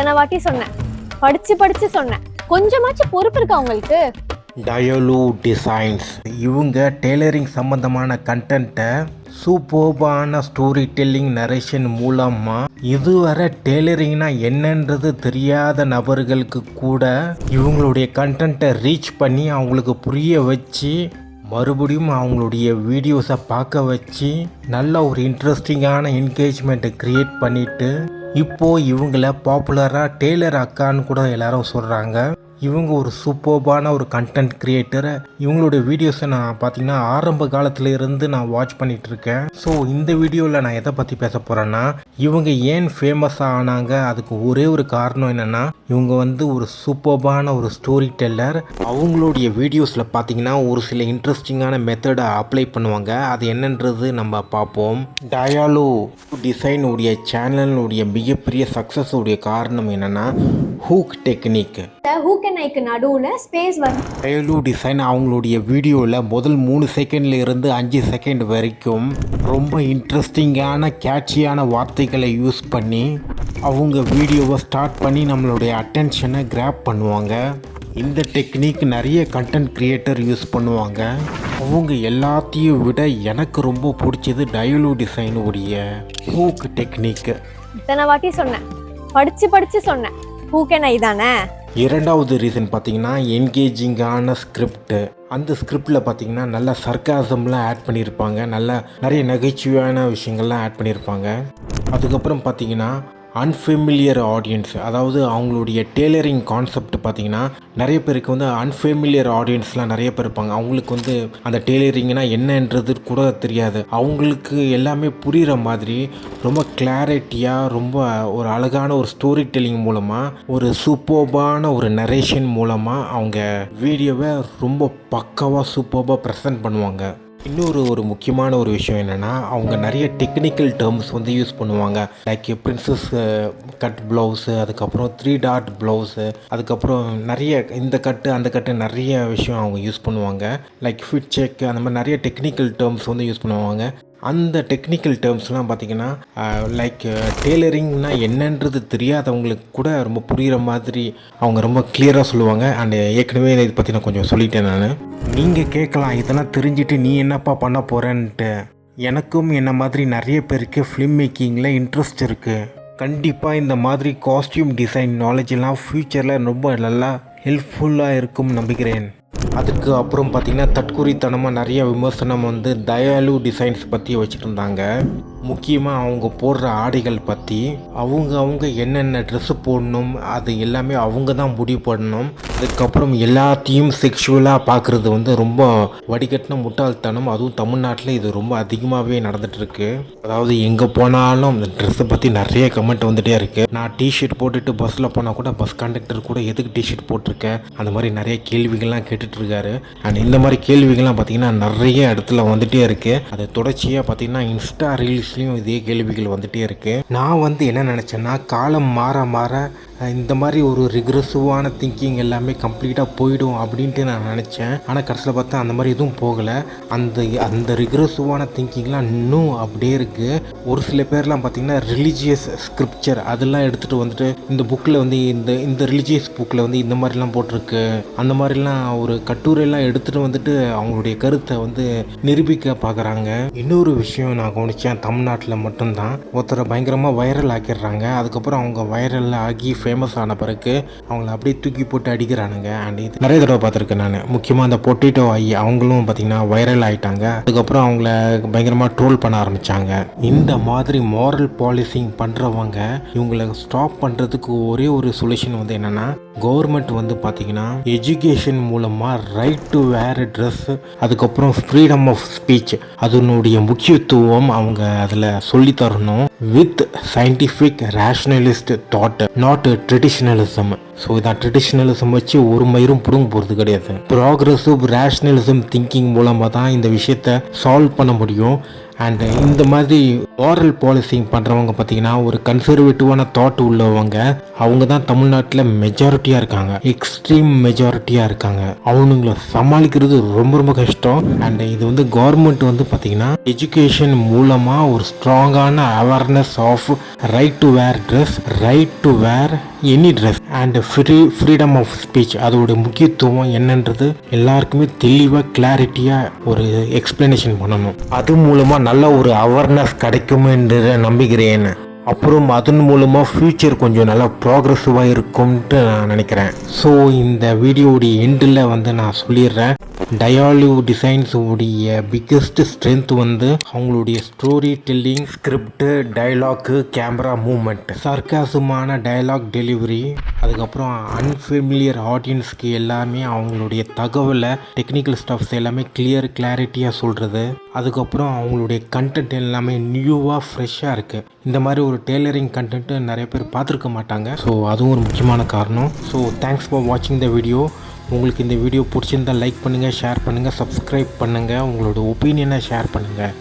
எத்தனை வாட்டி சொன்னேன். படிச்சு படிச்சு சொன்னேன். கொஞ்சமாச்சும் பொறுப்பு இருக்கா உங்களுக்கு? டயலு டிசைன்ஸ் இவங்க டெய்லரிங் சம்பந்தமான கண்டென்ட்டை சூப்பர்பான ஸ்டோரி டெல்லிங் நரேஷன் மூலமாக இதுவரை டெய்லரிங்னா என்னன்றது தெரியாத நபர்களுக்கு கூட இவங்களுடைய கண்டென்ட்டை ரீச் பண்ணி அவங்களுக்கு புரிய வச்சு மறுபடியும் அவங்களுடைய வீடியோஸை பார்க்க வச்சு நல்ல ஒரு இன்ட்ரெஸ்டிங்கான என்கேஜ்மெண்ட்டை க்ரியேட் பண்ணிவிட்டு இப்போ இவங்கள பாப்புலராக டெய்லர் அக்கான்னு கூட எல்லாரும் சொல்கிறாங்க இவங்க ஒரு சூப்பர்பான ஒரு கண்டென்ட் கிரியேட்டரை இவங்களுடைய வீடியோஸை நான் பார்த்தீங்கன்னா ஆரம்ப காலத்திலேருந்து நான் வாட்ச் பண்ணிகிட்டு இருக்கேன் ஸோ இந்த வீடியோவில் நான் எதை பற்றி பேச போகிறேன்னா இவங்க ஏன் ஃபேமஸாக ஆனாங்க? அதுக்கு ஒரே ஒரு காரணம் என்னென்னா இவங்க வந்து ஒரு சூப்பர்பான ஒரு ஸ்டோரி டெல்லர் அவங்களுடைய வீடியோஸில் பார்த்தீங்கன்னா ஒரு சில இன்ட்ரெஸ்டிங்கான மெத்தடை அப்ளை பண்ணுவாங்க. அது என்னன்றது நம்ம பார்ப்போம் டயாலோ டிசைன் உடைய சேனலுடைய மிகப்பெரிய சக்ஸஸ் உடைய காரணம் என்னென்னா ஹூக் டெக்னிக் ஹூக் ஐக்கு நடுவுல ஸ்பேஸ் வரும் டயலு டிசைன் அவங்களுடைய வீடியோவில் முதல் மூணு செகண்ட்ல இருந்து அஞ்சு செகண்ட் வரைக்கும் ரொம்ப இன்ட்ரெஸ்டிங்கான கேட்சியான வார்த்தைகளை யூஸ் பண்ணி அவங்க வீடியோவை ஸ்டார்ட் பண்ணி நம்மளுடைய அட்டென்ஷனை கிராப் பண்ணுவாங்க. இந்த டெக்னிக் நிறைய கண்டென்ட் கிரியேட்டர் யூஸ் பண்ணுவாங்க. அவங்க எல்லாத்தையும் விட எனக்கு ரொம்ப பிடிச்சது டயலு டிசைன் உடைய ஹூக் டெக்னிக் இத்தனை வாட்டி சொன்னேன். படிச்சு படிச்சு சொன்னேன். ஹூக் அண்ட் ஐ தானே? இரண்டாவது ரீசன் பார்த்தீங்கன்னா என்கேஜிங்கான ஸ்கிரிப்ட் அந்த ஸ்கிரிப்டில் பார்த்தீங்கன்னா நல்ல சர்க்காசம்லாம் ஆட் பண்ணியிருப்பாங்க. நல்ல நிறைய நகைச்சுவையான விஷயங்கள்லாம் ஆட் பண்ணியிருப்பாங்க. அதுக்கப்புறம் பார்த்தீங்கன்னா அன்ஃபெமிலியர் ஆடியன்ஸ் அதாவது அவங்களுடைய டெய்லரிங் கான்செப்ட் பார்த்தீங்கன்னா நிறைய பேருக்கு வந்து அன்ஃபெமிலியர் ஆடியன்ஸ்லாம் நிறைய பேர் இருப்பாங்க. அவங்களுக்கு வந்து அந்த டெய்லரிங்னா என்னன்றது கூட தெரியாது. அவங்களுக்கு எல்லாமே புரிகிற மாதிரி ரொம்ப கிளாரிட்டியாக ரொம்ப ஒரு அழகான ஒரு ஸ்டோரி டெல்லிங் மூலமாக ஒரு சூப்பர்பான ஒரு நரேஷன் மூலமாக அவங்க வீடியோவை ரொம்ப பக்காவாக சூப்பர்பாக ப்ரெசென்ட் பண்ணுவாங்க. இன்னொரு ஒரு முக்கியமான ஒரு விஷயம் என்னென்னா அவங்க நிறைய டெக்னிக்கல் டேர்ம்ஸ் வந்து யூஸ் பண்ணுவாங்க. லைக் பிரின்சஸ் கட் ப்ளவுஸு அதுக்கப்புறம் த்ரீ டாட் ப்ளவுஸு அதுக்கப்புறம் நிறைய இந்த கட்டு அந்த கட்டு நிறைய விஷயம் அவங்க யூஸ் பண்ணுவாங்க. லைக் ஃபிட் செக் அந்த மாதிரி நிறைய டெக்னிக்கல் டேர்ம்ஸ் வந்து யூஸ் பண்ணுவாங்க. அந்த டெக்னிக்கல் டேர்ம்ஸ்லாம் பார்த்தீங்கன்னா லைக் டெய்லரிங்னா என்னன்றது தெரியாதவங்களுக்கு கூட ரொம்ப புரிகிற மாதிரி அவங்க ரொம்ப கிளியராக சொல்லுவாங்க. அண்ட் ஏற்கனவே இதை பற்றி நான் கொஞ்சம் சொல்லிட்டேன் நான். நீங்கள் கேட்கலாம் இதெல்லாம் தெரிஞ்சுட்டு நீ என்னப்பா பண்ண போகிறேன்ட்டு எனக்கும் என்ன மாதிரி நிறைய பேருக்கு ஃபிலிம் மேக்கிங்கில் இன்ட்ரெஸ்ட் இருக்குது கண்டிப்பாக இந்த மாதிரி காஸ்டியூம் டிசைன் நாலேஜெல்லாம் ஃப்யூச்சரில் ரொம்ப நல்லா ஹெல்ப்ஃபுல்லாக இருக்கும் நம்புகிறேன். அதுக்கு அப்புறம் பார்த்திங்கன்னா தற்குறித்தனமாக நிறைய விமர்சனம் வந்து தயாலு டிசைன்ஸ் பற்றி வச்சுருந்தாங்க. முக்கியமாக அவங்க போடுற ஆடைகள் பற்றி அவங்க அவங்க என்னென்ன ட்ரெஸ்ஸு போடணும் அது எல்லாமே அவங்க தான் முடிவு பண்ணணும். அதுக்கப்புறம் எல்லாத்தையும் செக்ஷுவலாக பார்க்குறது வந்து ரொம்ப வடிகட்டின முட்டாள்தனம். அதுவும் தமிழ்நாட்டில் இது ரொம்ப அதிகமாகவே நடந்துகிட்ருக்கு அதாவது எங்கே போனாலும் அந்த ட்ரெஸ்ஸை பற்றி நிறைய கமெண்ட் வந்துகிட்டே இருக்குது நான் டிஷர்ட் போட்டுட்டு பஸ்ஸில் போனால் கூட பஸ் கண்டக்டர் கூட எதுக்கு டிஷர்ட் போட்டிருக்கேன்? அந்த மாதிரி நிறைய கேள்விகள்லாம் கேட்டுட்ருக்காரு அண்ட் இந்த மாதிரி கேள்விகள்லாம் பார்த்தீங்கன்னா நிறைய இடத்துல வந்துகிட்டே இருக்குது அது தொடர்ச்சியாக பார்த்தீங்கன்னா இன்ஸ்டா ரீல்ஸ் ரீல்ஸ்லேயும் இதே கேள்விகள் வந்துகிட்டே இருக்குது நான் வந்து என்ன நினச்சேன்னா காலம் மாற மாற இந்த மாதிரி ஒரு ரிக்ரெசிவான திங்கிங் எல்லாமே கம்ப்ளீட்டாக போயிடும் அப்படின்ட்டு நான் நினச்சேன். ஆனால் கடைசியில் பார்த்தா அந்த மாதிரி எதுவும் போகலை. அந்த அந்த ரிக்ரெசிவான திங்கிங்லாம் இன்னும் அப்படியே இருக்குது ஒரு சில பேர்லாம் பார்த்திங்கன்னா ரிலீஜியஸ் ஸ்கிரிப்சர் அதெல்லாம் எடுத்துகிட்டு வந்துட்டு இந்த புக்கில் வந்து இந்த இந்த ரிலீஜியஸ் புக்கில் வந்து இந்த மாதிரிலாம் போட்டிருக்கு. அந்த மாதிரிலாம் ஒரு கட்டுரையெல்லாம் எடுத்துகிட்டு வந்துட்டு அவங்களுடைய கருத்தை வந்து நிரூபிக்க பார்க்குறாங்க. இன்னொரு விஷயம் நான் கவனித்தேன் தமிழ்நாட்டில் மட்டும்தான். ஒருத்தரை பயங்கரமாக வைரல் ஆக்கிடுறாங்க. அதுக்கப்புறம் அவங்க வைரல் ஆகி ஃபேமஸ் ஆன பிறகு அவங்கள அப்படியே தூக்கி போட்டு அடிக்கிறானுங்க. அண்ட் இது நிறைய தடவை பார்த்துருக்கேன் நான். முக்கியமாக அந்த பொட்டேட்டோ ஆகி அவங்களும் பார்த்தீங்கன்னா வைரல் ஆகிட்டாங்க அதுக்கப்புறம் அவங்கள பயங்கரமாக ட்ரோல் பண்ண ஆரம்பித்தாங்க இந்த மாதிரி மாரல் பாலிசிங் பண்ணுறவங்க இவங்களை ஸ்டாப் பண்ணுறதுக்கு ஒரே ஒரு சொல்யூஷன் வந்து என்னென்னா கவர்மெண்ட் வந்து பார்த்தீங்கன்னா எஜுகேஷன் மூலமாக ரைட் டு வேர் ட்ரெஸ் அதுக்கப்புறம் ஃப்ரீடம் ஆஃப் ஸ்பீச் அதனுடைய முக்கியத்துவம் அவங்க அதில் சொல்லி தரணும் with scientific rationalist thought not traditionalism so இதான் ட்ரெடிஷ்னலிசம் வச்சு ஒரு மயிரும் புடுங்க போகிறது கிடையாது. ப்ராக்ரஸிவ் ரேஷ்னலிசம் திங்கிங் மூலமாக தான் இந்த விஷயத்தை சால்வ் பண்ண முடியும். அண்ட் இந்த மாதிரி ஓரல் பாலிசிங் பண்ணுறவங்க பார்த்தீங்கன்னா ஒரு கன்சர்வேட்டிவான தாட் உள்ளவங்க அவங்க தான் தமிழ்நாட்டில் மெஜாரிட்டியாக இருக்காங்க. எக்ஸ்ட்ரீம் மெஜாரிட்டியாக இருக்காங்க. அவனுங்களை சமாளிக்கிறது ரொம்ப ரொம்ப கஷ்டம். அண்ட் இது வந்து கவர்மெண்ட் வந்து பார்த்தீங்கன்னா எஜுகேஷன் மூலமாக ஒரு ஸ்ட்ராங்கான awareness of right to wear dress right to wear any dress and free freedom of speech அதோட முக்கியத்துவம் என்னன்றது எல்லாருக்குமே தெளிவாக கிளாரிட்டியாக ஒரு எக்ஸ்பிளனேஷன் பண்ணணும். அது மூலமாக நல்ல ஒரு அவேர்னஸ் கிடைக்குமென்ற நம்புகிறேன். அப்புறம் அதன் மூலமாக ஃப்யூச்சர் கொஞ்சம் நல்லா ப்ராக்ரெசிவாக இருக்கும்ன்ட்டு நான் நினைக்கிறேன். ஸோ இந்த வீடியோடைய எண்டில் வந்து நான் சொல்லிடுறேன். டயாலிவ் டிசைன்ஸ் உடைய பிக்கஸ்ட் ஸ்ட்ரென்த் வந்து அவங்களுடைய story telling script dialogue camera moment சர்க்காசமான dialogue delivery அதுக்கப்புறம் அன்ஃபெமிலியர் ஆடியன்ஸ்க்கு எல்லாமே அவங்களுடைய தகவலை டெக்னிக்கல் ஸ்டஃப்ஸ் எல்லாமே கிளியர் கிளாரிட்டியாக சொல்கிறது அதுக்கப்புறம் அவங்களுடைய கண்டென்ட் எல்லாமே நியூவாக ஃப்ரெஷ்ஷாக இருக்குது இந்த மாதிரி ஒரு டெய்லரிங் கண்டென்ட்டு நிறைய பேர் பார்த்துருக்க மாட்டாங்க. ஸோ அதுவும் ஒரு முக்கியமான காரணம். ஸோ தேங்க்ஸ் ஃபார் வாட்சிங் த வீடியோ உங்களுக்கு இந்த வீடியோ பிடிச்சிருந்தா லைக் பண்ணுங்கள் ஷேர் பண்ணுங்கள் சப்ஸ்கிரைப் பண்ணுங்கள் உங்களோட ஒப்பீனியனை ஷேர் பண்ணுங்கள்